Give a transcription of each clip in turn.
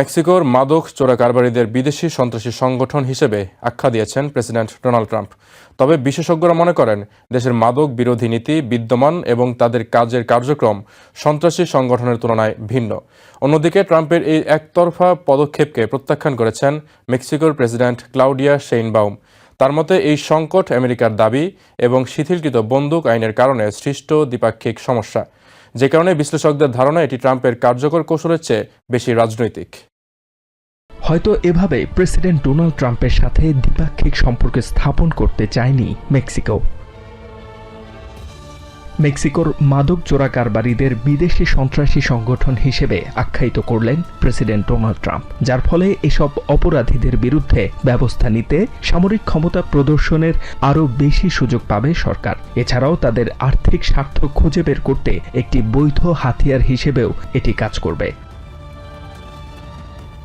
মেক্সিকোর মাদক চোরা কারবারিদের বিদেশি সন্ত্রাসী সংগঠন হিসেবে আখ্যা দিয়েছেন প্রেসিডেন্ট ডোনাল্ড ট্রাম্প। তবে বিশেষজ্ঞরা মনে করেন, দেশের মাদক বিরোধী নীতি বিদ্যমান এবং তাদের কাজের কার্যক্রম সন্ত্রাসী সংগঠনের তুলনায় ভিন্ন। অন্যদিকে ট্রাম্পের এই একতরফা পদক্ষেপকে প্রত্যাখ্যান করেছেন মেক্সিকোর প্রেসিডেন্ট ক্লাউডিয়া শেইনবাউম। তার মতে, এই সংকট আমেরিকার দাবি এবং শিথিলকৃত বন্দুক আইনের কারণে সৃষ্ট দ্বিপাক্ষিক সমস্যা। যে কারণে বিশ্লেষকদের ধারণা এটি ট্রাম্পের কার্যকর কৌশলের চেয়ে বেশি রাজনৈতিক। হয়তো এভাবে প্রেসিডেন্ট ডোনাল্ড ট্রাম্পের সাথে দ্বিপাক্ষিক সম্পর্ক স্থাপন করতে চায়নি মেক্সিকো। মেক্সিকোর মাদক চোরাকারবারীদের বিদেশি সন্ত্রাসী সংগঠন হিসেবে আখ্যায়িত করলেন প্রেসিডেন্ট ডোনাল্ড ট্রাম্প, যার ফলে এসব অপরাধীদের বিরুদ্ধে ব্যবস্থা নিতে সামরিক ক্ষমতা প্রদর্শনের আরও বেশি সুযোগ পাবে সরকার। এছাড়াও তাদের আর্থিক স্বার্থ খুঁজে বের করতে একটি বৈধ হাতিয়ার হিসেবেও এটি কাজ করবে।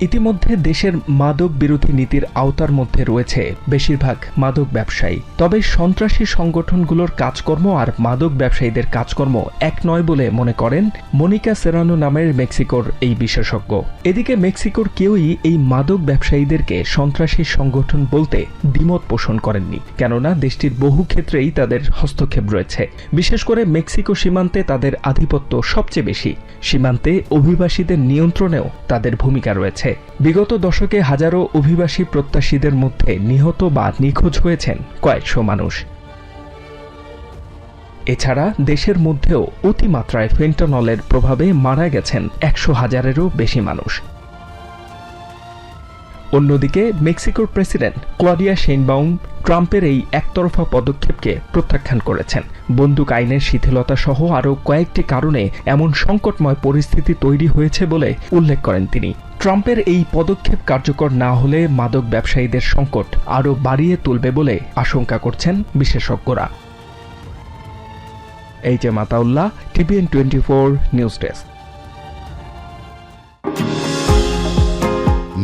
ইতিমধ্যে দেশের মাদক বিরোধী নীতির আওতার মধ্যে রয়েছে বেশিরভাগ মাদক ব্যবসায়ী। তবে সন্ত্রাসী সংগঠনগুলোর কাজকর্ম আর মাদক ব্যবসায়ীদের কাজকর্ম এক নয় বলে মনে করেন মনিকা সেরানো নামের মেক্সিকোর এই বিশেষজ্ঞ। এদিকে মেক্সিকোর কেউই এই মাদক ব্যবসায়ীদেরকে সন্ত্রাসী সংগঠন বলতে দ্বিমত পোষণ করেননি, কেননা দেশটির বহু ক্ষেত্রেই তাদের হস্তক্ষেপ রয়েছে। বিশেষ করে মেক্সিকো সীমান্তে তাদের আধিপত্য সবচেয়ে বেশি। সীমান্তে অভিবাসীদের নিয়ন্ত্রণেও তাদের ভূমিকা রয়েছে। বিগত দশকে হাজারো অভিবাসী প্রত্যাশীদের মধ্যে নিহত বা নিখোঁজ হয়েছেন কয়েকশো মানুষ। এছাড়া দেশের মধ্যেও অতিমাত্রায় ফেন্টানলের প্রভাবে মারা গেছেন একশো হাজারেরও বেশি মানুষ। অন্যদিকে মেক্সিকোর প্রেসিডেন্ট ক্লডিয়া শেনবাউম ট্রাম্পের এই একতরফা পদক্ষেপকে প্রত্যাখ্যান করেছেন। বন্দুক আইনের শিথিলতা সহ আরও কয়েকটি কারণে এমন সংকটময় পরিস্থিতি তৈরি হয়েছে বলে উল্লেখ করেন তিনি। ট্রাম্পের এই পদক্ষেপ কার্যকর না হলে মাদক ব্যবসায়ীদের সংকট আরও বাড়িয়ে তুলবে বলে আশঙ্কা করছেন বিশেষজ্ঞরা। এই যে Mataullah TVN twenty four news desk.